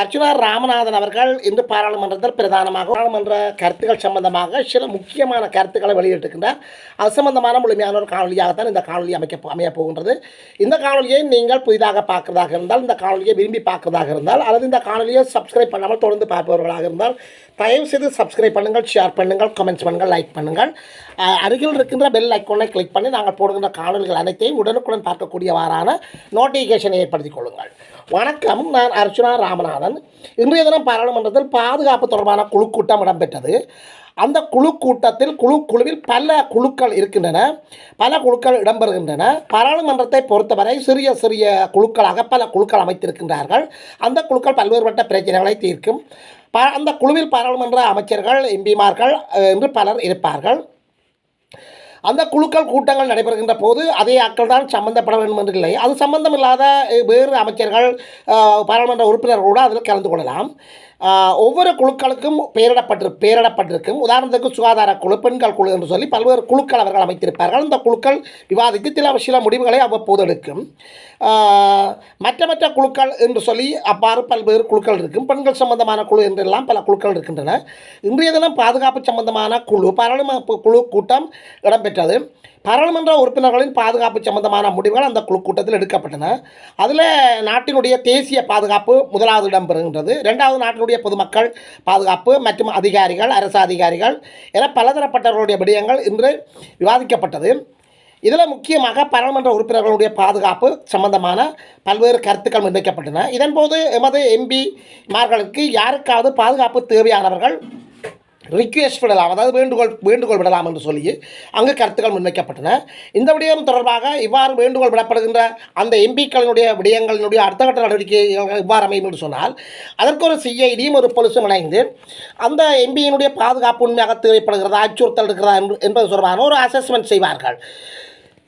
அர்ஜுனா ராமநாதன் அவர்கள் இன்று பாராளுமன்றத்தில் பிரதானமாக பாராளுமன்ற கருத்துக்கள் சம்பந்தமாக சில முக்கியமான கருத்துக்களை வெளியிட்டிருக்கின்றார். அது சம்பந்தமான முழுமையான ஒரு காணொலியாகத்தான் இந்த காணொலி அமைக்க அமைய போகின்றது. இந்த காணொலியை நீங்கள் புதிதாக பார்க்குறதாக இருந்தால் இந்த காணொலியை விரும்பி பார்க்குறதாக இருந்தால் அல்லது இந்த காணொலியை சப்ஸ்கிரைப் பண்ணாமல் தொடர்ந்து பார்ப்பவர்களாக இருந்தால் தயவு செய்து சப்ஸ்கிரைப் பண்ணுங்கள் ஷேர் பண்ணுங்கள் கமெண்ட்ஸ் பண்ணுங்கள் லைக் பண்ணுங்கள். அருகில் இருக்கின்ற பெல் ஐக்கோனை கிளிக் பண்ணி நாங்கள் போடுகின்ற காணொலிகள் அனைத்தையும் உடனுக்குடன் பார்க்கக்கூடியவாறான நோட்டிஃபிகேஷனை ஏற்படுத்திக் கொள்ளுங்கள். வணக்கம் நான் அர்ச்சுனா ராமநாதன். இன்றைய தினம் பாராளுமன்றத்தில் பாதுகாப்பு தொடர்பான குழு கூட்டம் இடம்பெற்றது. அந்த குழு கூட்டத்தில் குழு குழுவில் பல குழுக்கள் இருக்கின்றன. பல குழுக்கள் இடம்பெறுகின்றன. பாராளுமன்றத்தை பொறுத்தவரை சிறிய சிறிய குழுக்களாக பல குழுக்கள் அமைத்திருக்கின்றார்கள். அந்த குழுக்கள் பல்வேறுபட்ட பிரச்சனைகளை தீர்க்கும். ப அந்த குழுவில் பாராளுமன்ற அமைச்சர்கள் எம்பிமார்கள் என்று பலர் இருப்பார்கள். அந்த குழுக்கள் கூட்டங்கள் நடைபெறுகின்ற போது அதே ஆட்கள் தான் சம்பந்தப்பட வேண்டும் என்று இல்லை. அது சம்பந்தமில்லாத வேறு அமைச்சர்கள் பாராளுமன்ற உறுப்பினர்கள் கூட அதில் கலந்து கொள்ளலாம். ஒவ்வொரு குழுக்களுக்கும் பெயரிடப்பட்டு பெயரிடப்பட்டிருக்கும். உதாரணத்துக்கு சுகாதார குழு பெண்கள் குழு என்று சொல்லி பல்வேறு குழுக்கள் அவர்கள் அமைத்திருப்பார்கள். அந்த குழுக்கள் விவாதித்து சில சில முடிவுகளை அவ்வப்போது எடுக்கும். மற்ற மற்ற குழுக்கள் என்று சொல்லி அவ்வாறு பல்வேறு குழுக்கள் இருக்கும். பெண்கள் சம்பந்தமான குழு என்றெல்லாம் பல குழுக்கள் இருக்கின்றன. இன்றைய தினம் பாதுகாப்பு சம்பந்தமான குழு பாராளுமன்ற குழு கூட்டம் இடம்பெற்றது. பாராளுமன்ற உறுப்பினர்களின் பாதுகாப்பு சம்பந்தமான முடிவுகள் அந்த குழு கூட்டத்தில் எடுக்கப்பட்டன. அதில் நாட்டினுடைய தேசிய பாதுகாப்பு முதலாவது இடம் பெறுகின்றது. ரெண்டாவது நாட்டினுடைய பொதுமக்கள் பாதுகாப்பு மற்றும் அதிகாரிகள் அரசு அதிகாரிகள் என பலதரப்பட்டவர்களுடைய விடயங்கள் இன்று விவாதிக்கப்பட்டது. இதில் முக்கியமாக பாராளுமன்ற உறுப்பினர்களுடைய பாதுகாப்பு சம்பந்தமான பல்வேறு கருத்துக்கள் முன்வைக்கப்பட்டன. இதன்போது எமது எம்பிமார்களுக்கு யாருக்காவது பாதுகாப்பு தேவையானவர்கள் ரிக்வெஸ்ட் விடலாம் அதாவது வேண்டுகோள் வேண்டுகோள் விடலாம் என்று சொல்லி அங்கு கருத்துக்கள் முன்வைக்கப்பட்டன. இந்த விடயம் தொடர்பாக இவ்வாறு வேண்டுகோள் விடப்படுகின்ற அந்த எம்பிக்களினுடைய விடயங்களினுடைய அடுத்த கட்ட நடவடிக்கைகள் இவ்வாறு அமையும் என்று சொன்னால் அதற்கு ஒரு சிஐடியும் ஒரு பொலிசும் இணைந்து அந்த எம்பியினுடைய பாதுகாப்பு உண்மையாக தேவைப்படுகிறதா அச்சுறுத்தல் இருக்கிறதா என்று- என்பது தொடர்பான ஒரு அசஸ்மெண்ட் செய்வார்கள்.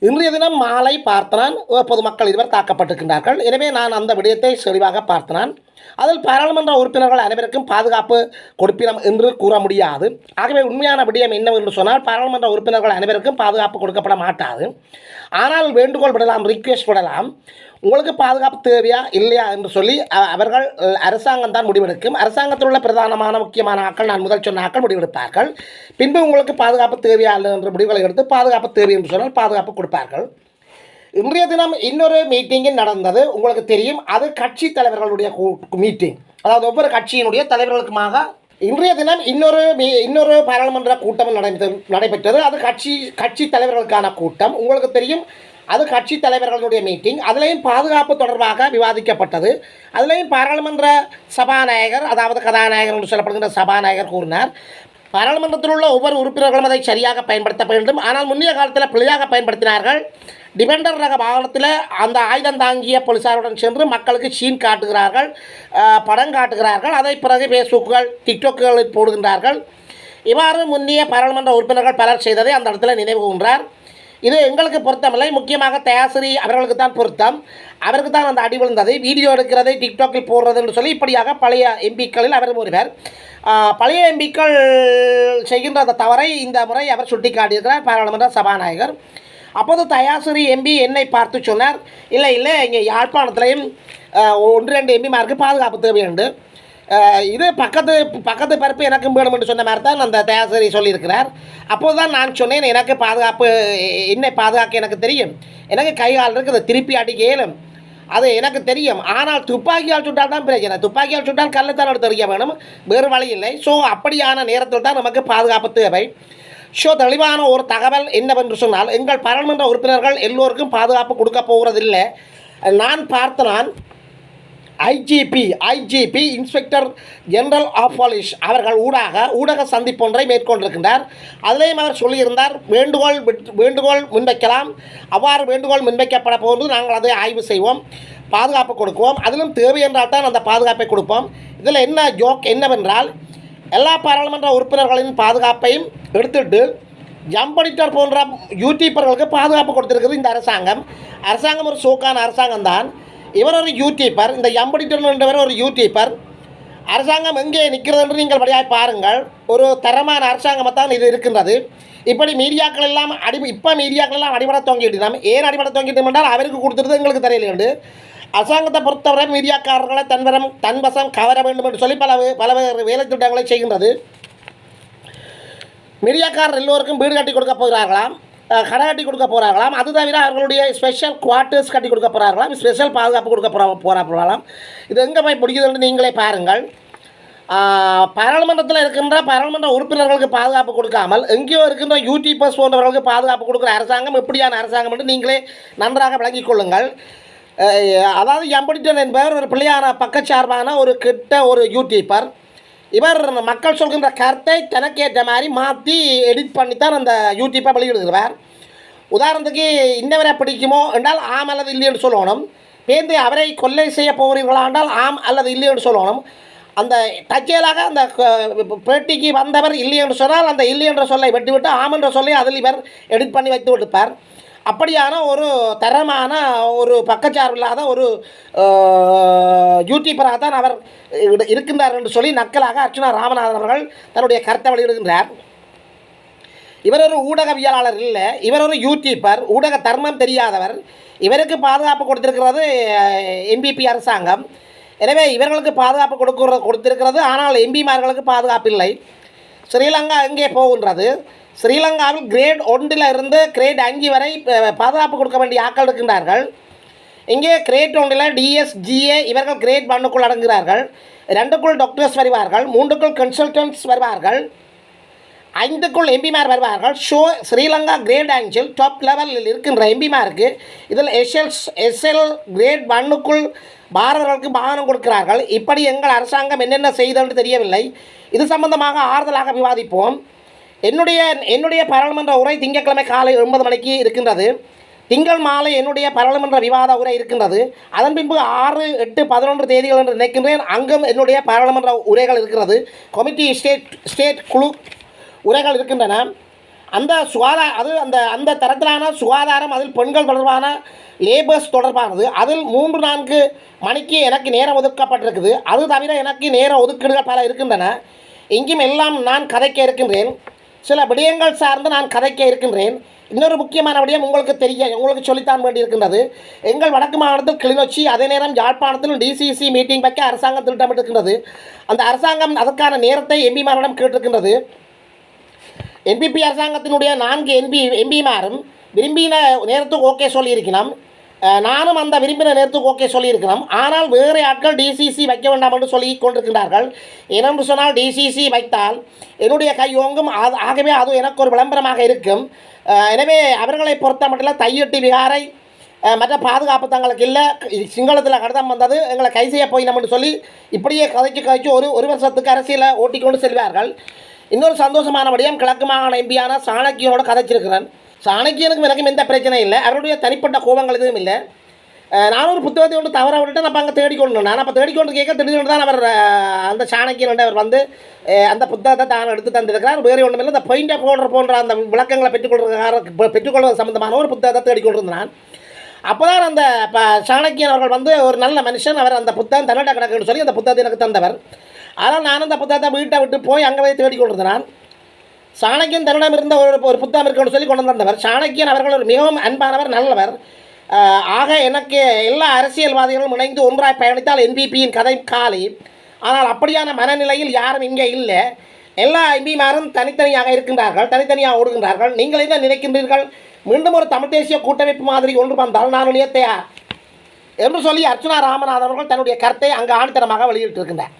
இன்றைய தினம் மாலை பார்த்தனான். பொதுமக்கள் இருவர் தாக்கப்பட்டிருக்கின்றார்கள். எனவே நான் அந்த விடயத்தை தெளிவாக பார்த்தனான். அதில் பாராளுமன்ற உறுப்பினர்கள் அனைவருக்கும் பாதுகாப்பு கொடுப்பினம் என்று கூற முடியாது. ஆகவே உண்மையான விடயம் என்னவென்று சொன்னால் பாராளுமன்ற உறுப்பினர்கள் அனைவருக்கும் பாதுகாப்பு கொடுக்கப்பட மாட்டாது. ஆனால் வேண்டுகோள் விடலாம் ரிக்வெஸ்ட் விடலாம். உங்களுக்கு பாதுகாப்பு தேவையா இல்லையா என்று சொல்லி அவர்கள் அரசாங்கம் தான் முடிவெடுக்கும். அரசாங்கத்தில் உள்ள பிரதானமான முக்கியமான ஆட்கள் நான் முதல் சொன்ன ஆட்கள் முடிவெடுப்பார்கள். பின்பு உங்களுக்கு பாதுகாப்பு தேவையா இல்லை என்ற முடிவுகளை எடுத்து பாதுகாப்பு தேவை என்று சொன்னால் பாதுகாப்பு கொடுப்பார்கள். இன்றைய தினம் இன்னொரு மீட்டிங்கில் நடந்தது. உங்களுக்கு தெரியும் அது கட்சி தலைவர்களுடைய மீட்டிங் அதாவது ஒவ்வொரு கட்சியினுடைய தலைவர்களுக்குமாக இன்றைய தினம் இன்னொரு மீ- இன்னொரு பாராளுமன்ற கூட்டம் நடைபெற்றது. அது கட்சி கட்சி தலைவர்களுக்கான கூட்டம். உங்களுக்கு தெரியும் அது கட்சி தலைவர்களுடைய மீட்டிங் அதுலேயும் பாதுகாப்பு தொடர்பாக விவாதிக்கப்பட்டது. அதுலேயும் பாராளுமன்ற சபாநாயகர் அதாவது கதாநாயகர் என்று சொல்லப்படுகின்ற சபாநாயகர் கூறினார். பாராளுமன்றத்தில் உள்ள ஒவ்வொரு உறுப்பினர்களும் அதை சரியாக பயன்படுத்த வேண்டும். ஆனால் முன்னைய காலத்தில் பிழையாக பயன்படுத்தினார்கள். டிபெண்டர் ரக வாகனத்தில் அந்த ஆயுதம் தாங்கிய போலீசாருடன் சென்று மக்களுக்கு சீன் காட்டுகிறார்கள் படம் காட்டுகிறார்கள். அதை பிறகு ஃபேஸ்புக்குகள் டிக்டாக்குகளில் போடுகின்றார்கள். இவ்வாறு முன்னிய பாராளுமன்ற உறுப்பினர்கள் பலர் செய்ததை அந்த இடத்துல நினைவு இது எங்களுக்கு பொருத்தமில்லை. முக்கியமாக தயாசிரி அவர்களுக்கு தான் பொருத்தம். அவருக்கு தான் அந்த அடி விழுந்தது. வீடியோ எடுக்கிறதை டிக்டாக்கில் போடுறதுன்னு சொல்லி இப்படியாக பழைய எம்பிக்களில் அவர் ஒருவர் பழைய எம்பிக்கள் செய்கின்ற அந்த தவறை இந்த முறை அவர் சுட்டிக்காட்டியிருக்கிறார். பாராளுமன்ற சபாநாயகர். அப்போது தயாசிரி எம்பி என்னை பார்த்து சொன்னார் இல்லை இல்லை இங்கே யாழ்ப்பாணத்துலேயும் ஒன்று ரெண்டு எம்பிமாருக்கு பாதுகாப்பு தேவை உண்டு இது பக்கத்து பக்கத்து பருப்பு எனக்கும் வேணும் என்று சொன்ன மாதிரி தான் அந்த தயாசரி சொல்லியிருக்கிறார். அப்போது தான் நான் சொன்னேன் எனக்கு பாதுகாப்பு என்னை பாதுகாக்க எனக்கு தெரியும். எனக்கு கை கால் இருக்குது திருப்பி அடிக்க இயலும். அது எனக்கு தெரியும். ஆனால் துப்பாக்கியால் சுட்டால் தான் பிரச்சனை. துப்பாக்கியால் சுட்டால் கள்ளத்தான் எடுத்து எறிய வேணும். வேறு வழி இல்லை. ஸோ அப்படியான நேரத்தில் தான் நமக்கு பாதுகாப்பு தேவை. ஸோ தெளிவான ஒரு தகவல் என்னவென்று சொன்னால் எங்கள் பாராளுமன்ற உறுப்பினர்கள் எல்லோருக்கும் பாதுகாப்பு கொடுக்க போகிறதில்லை நான் பார்த்த நான் IGP IGP inspector general of police அவர்கள் ஊடாக ஊடக சந்திப்பொன்றை மேற்கொண்டிருக்கின்றார். அதிலேயும் அவர் சொல்லியிருந்தார் வேண்டுகோள் வேண்டுகோள் முன்வைக்கலாம். அவ்வாறு வேண்டுகோள் முன்வைக்கப்பட போது நாங்கள் அதை ஆய்வு செய்வோம் பாதுகாப்பு கொடுக்குவோம். அதிலும் தேவை என்றால் தான் அந்த பாதுகாப்பை கொடுப்போம். இதில் என்ன ஜோக் என்னவென்றால் எல்லா பாராளுமன்ற உறுப்பினர்களின் பாதுகாப்பையும் எடுத்துட்டு ஜம்படிட்டர் போன்ற யூடியூபர்களுக்கு பாதுகாப்பு கொடுத்துருக்குது இந்த அரசாங்கம். அரசாங்கம் ஒரு சோக்கான அரசாங்கம் தான். இவர் ஒரு யூடியூபர் இந்த எம்படிட்டர் என்றவர் ஒரு யூடியூபர் அரசாங்கம் எங்கே நிற்கிறது என்று நீங்கள் வழியாக பாருங்கள். ஒரு தரமான அரசாங்கமாக தான் இது இருக்கின்றது. இப்படி மீடியாக்கள் எல்லாம் அடி இப்போ மீடியாக்கள் எல்லாம் அடிபட தொங்கிட்டு நாம் ஏன் அடிபட தொங்கிட்டு என்றால் அவருக்கு கொடுத்துருது எங்களுக்கு தெரியலேண்டு அரசாங்கத்தை பொறுத்தவரை மீடியாக்காரர்களை தன்வரம் தன்வசம் கவர வேண்டும் என்று சொல்லி பல பல வேலை திட்டங்களை செய்கின்றது. மீடியாக்காரர் எல்லோருக்கும் வீடு கட்டி கொடுக்க போகிறார்களாம். கடை கட்டி கொடுக்க போகிறார்களாம் அது தவிர அவர்களுடைய ஸ்பெஷல் குவார்ட்டர்ஸ் கட்டி கொடுக்க போகிறார்களாம் ஸ்பெஷல் பாதுகாப்பு கொடுக்க போகிறா போகிறா போகலாம் இது எங்கே போய் பிடிக்குதுன்னு நீங்களே பாருங்கள். பாராளுமன்றத்தில் இருக்கின்ற பாராளுமன்ற உறுப்பினர்களுக்கு பாதுகாப்பு கொடுக்காமல் எங்கேயோ இருக்கின்ற யூடியூபர்ஸ் போன்றவர்களுக்கு பாதுகாப்பு கொடுக்குற அரசாங்கம் எப்படியான அரசாங்கம் என்று நீங்களே நன்றாக விளங்கிக் கொள்ளுங்கள். அதாவது எம்படிட்டன் என்பவர் ஒரு பிள்ளையான பக்கச்சார்பான ஒரு கிட்ட ஒரு யூடியூபர் இவர் மக்கள் சொல்கின்ற கருத்தை தனக்கேற்ற மாதிரி மாற்றி எடிட் பண்ணி தான் அந்த யூடியூப்பை வெளியிடுகிறார். உதாரணத்துக்கு இன்னவரை பிடிக்குமோ என்றால் ஆம் அல்லது இல்லை என்று சொல்லணும். பேருந்து அவரை கொள்ளை செய்ய போகிறீர்களா என்றால் ஆம் அல்லது இல்லை என்று சொல்லணும். அந்த தற்செயலாக அந்த பேட்டிக்கு வந்தவர் இல்லை என்று சொன்னால் அந்த இல்லை என்ற சொல்லை வெட்டிவிட்டு ஆம் என்ற சொல்லை அதில் இவர் எடிட் பண்ணி வைத்து விடுப்பார் அப்படியான ஒரு தரமான ஒரு பக்கச்சார்பில்லாத ஒரு யூடியூபராக தான் அவர் இருக்கின்றார் என்று சொல்லி நக்கலாக அர்ச்சனா ராமநாதன் அவர்கள் தன்னுடைய கருத்தை வெளியிடுகின்றார் இவர் ஒரு ஊடகவியலாளர் இல்லை இவர் ஒரு யூடியூபர் ஊடக தர்மம் தெரியாதவர். இவருக்கு பாதுகாப்பு கொடுத்திருக்கிறது எம்பிபி அரசாங்கம். எனவே இவர்களுக்கு பாதுகாப்பு கொடுக்கிற கொடுத்திருக்கிறது ஆனால் எம்பிமார்களுக்கு பாதுகாப்பு இல்லை. ஸ்ரீலங்கா எங்கே போகின்றது? ஸ்ரீலங்காவில் கிரேட் ஒன்றில் இருந்து கிரேட் அஞ்சு வரை பாதுகாப்பு கொடுக்க வேண்டிய ஆட்கள் இருக்கின்றார்கள். இங்கே கிரேட் ஒன்றில் டிஎஸ்ஜிஏ இவர்கள் கிரேட் ஒன்றுக்குள் அடங்குகிறார்கள். ரெண்டுக்குள் டாக்டர்ஸ் வருவார்கள் மூன்றுக்குள் கன்சல்டன்ட்ஸ் வருவார்கள் ஐந்துக்குள் எம்பிமார் வருவார்கள். ஷோ ஸ்ரீலங்கா கிரேட் அஞ்சில் டாப் லெவலில் இருக்கின்ற எம்பிமாருக்கு இதில் எஸ்எல்ஸ் எஸ்எல் கிரேட் ஒன்னுக்குள் பாரதர்களுக்கு வாகனம் கொடுக்கிறார்கள். இப்படி எங்கள் அரசாங்கம் என்னென்ன செய்தது தெரியவில்லை. இது சம்பந்தமாக ஆறுதலாக விவாதிப்போம். என்னுடைய என்னுடைய பாராளுமன்ற உரை திங்கட்கிழமை காலை ஒன்பது மணிக்கு இருக்கின்றது. திங்கள் மாலை என்னுடைய பாராளுமன்ற விவாத உரை இருக்கின்றது. அதன் பின்பு ஆறு எட்டு பதினொன்று தேதிகள் என்று நினைக்கின்றேன். அங்கும் என்னுடைய பாராளுமன்ற உரைகள் இருக்கிறது. கமிட்டி ஸ்டேட் ஸ்டேட் குழு உரைகள் இருக்கின்றன. அந்த சுகாதார அது அந்த அந்த தரத்திலான சுகாதாரம் அதில் பெண்கள் தொடர்பான லேபர்ஸ் தொடர்பானது. அதில் மூன்று நான்கு மணிக்கு எனக்கு நேரம் ஒதுக்கப்பட்டிருக்குது. அது தவிர எனக்கு நேர ஒதுக்கீடுகள் பல இருக்கின்றன. இங்கும் எல்லாம் நான் கதைக்க இருக்கின்றேன். சில விடயங்கள் சார்ந்து நான் கதைக்க இருக்கின்றேன். இன்னொரு முக்கியமான விடயம் உங்களுக்கு தெரிய உங்களுக்கு சொல்லித்தான் வேண்டியிருக்கின்றது. எங்கள் வடக்கு மாவட்டத்தில் கிளிநொச்சி அதே நேரம் யாழ்ப்பாணத்திலும் டிசிசி மீட்டிங் வைக்க அரசாங்கம் திட்டமிட்டிருக்கின்றது. அந்த அரசாங்கம் அதற்கான நேரத்தை எம்பிமாரிடம் கேட்டிருக்கின்றது. என்பிபி அரசாங்கத்தினுடைய நான்கு எம்பி எம்பிமாரும் விரும்பின நேரத்துக்கு ஓகே சொல்லியிருக்கணும் நானும் அந்த விரும்பின நேரத்துக்கு ஓகே சொல்லியிருக்கிறோம். ஆனால் வேறு ஆட்கள் டிசிசி வைக்க வேண்டாம் என்று சொல்லி கொண்டிருக்கின்றார்கள். ஏனென்று சொன்னால் டிசிசி வைத்தால் என்னுடைய கை ஓங்கும். அது ஆகவே அது எனக்கு ஒரு விளம்பரமாக இருக்கும். எனவே அவர்களை பொறுத்த மட்டும் தையொட்டி விகாரை மற்ற பாதுகாப்பு தங்களுக்கு இல்லை. சிங்களத்தில் கடிதம் வந்தது. எங்களை கை செய்ய போயினோம்னு சொல்லி இப்படியே கதைச்சு கதைச்சு ஒரு ஒரு வருஷத்துக்கு அரசியலை ஓட்டிக்கொண்டு செல்வார்கள். இன்னொரு சந்தோஷமான விடயம் கிழக்கு மாகாண எம்பியான சாணக்கியனோட கதைச்சிருக்கிறேன். சாணக்கியனுக்கும் எனக்கும் எந்த பிரச்சனையும் இல்லை. அவருடைய தனிப்பட்ட கோபங்கள் எதுவும் இல்லை. நானும் ஒரு புத்தகத்தை ஒன்று தவற விட்டுட்டு நான் அங்கே தேடிக்கொண்டு நான் அப்போ தேடிக்கொண்டு கேட்க திடீர்னு தான் அவர் அந்த சாணக்கியன் அவர் வந்து அந்த புத்தகத்தை தான் எடுத்து தந்திருக்கிறார். வேறு ஒன்றுமில்லை இந்த பெயிண்ட் ஆஃப் ஆர்டர் போன்ற அந்த விளக்கங்களை பெற்றுக்கொள்கிற பெற்றுக்கொள்வது சம்மந்தமான ஒரு புத்தகத்தை தேடிக்கொண்டிருந்தான் அப்போதான் அந்த ப சாணக்கியன் அவர்கள் வந்து ஒரு நல்ல மனுஷன். அவர் அந்த புத்தகம் தன்னிட கிடக்குன்னு சொல்லி அந்த புத்தகத்தை எனக்கு தந்தவர். ஆனால் நான் அந்த புத்தகத்தை வீட்டை விட்டு போய் அங்கே போய் தேடிக்கொண்டிருந்தேன் சாணக்கியன் தன்னிடம் இருந்த ஒரு ஒரு புத்தகம் இருக்குன்னு சொல்லி கொண்டு வந்தவர். சாணக்கியன் அவர்கள் ஒரு மிகவும் அன்பானவர் நல்லவர். ஆக எனக்கு எல்லா அரசியல்வாதிகளும் இணைந்து ஒன்றாய் பயணித்தால் என்பிபியின் கதை காலி. ஆனால் அப்படியான மனநிலையில் யாரும் இங்கே இல்லை. எல்லா எம்பிமாரும் தனித்தனியாக இருக்கின்றார்கள் தனித்தனியாக ஓடுகின்றார்கள். நீங்கள் என்ன நினைக்கின்றீர்கள்? மீண்டும் ஒரு தமிழ் தேசிய கூட்டமைப்பு மாதிரி ஒன்று வந்தால் நான் உடைய தயார். என்று சொல்லி அர்ச்சனா ராமநாதன் அவர்கள் தன்னுடைய கருத்தை அங்கு ஆணித்தனமாக வெளியிட்டிருக்கின்றார்.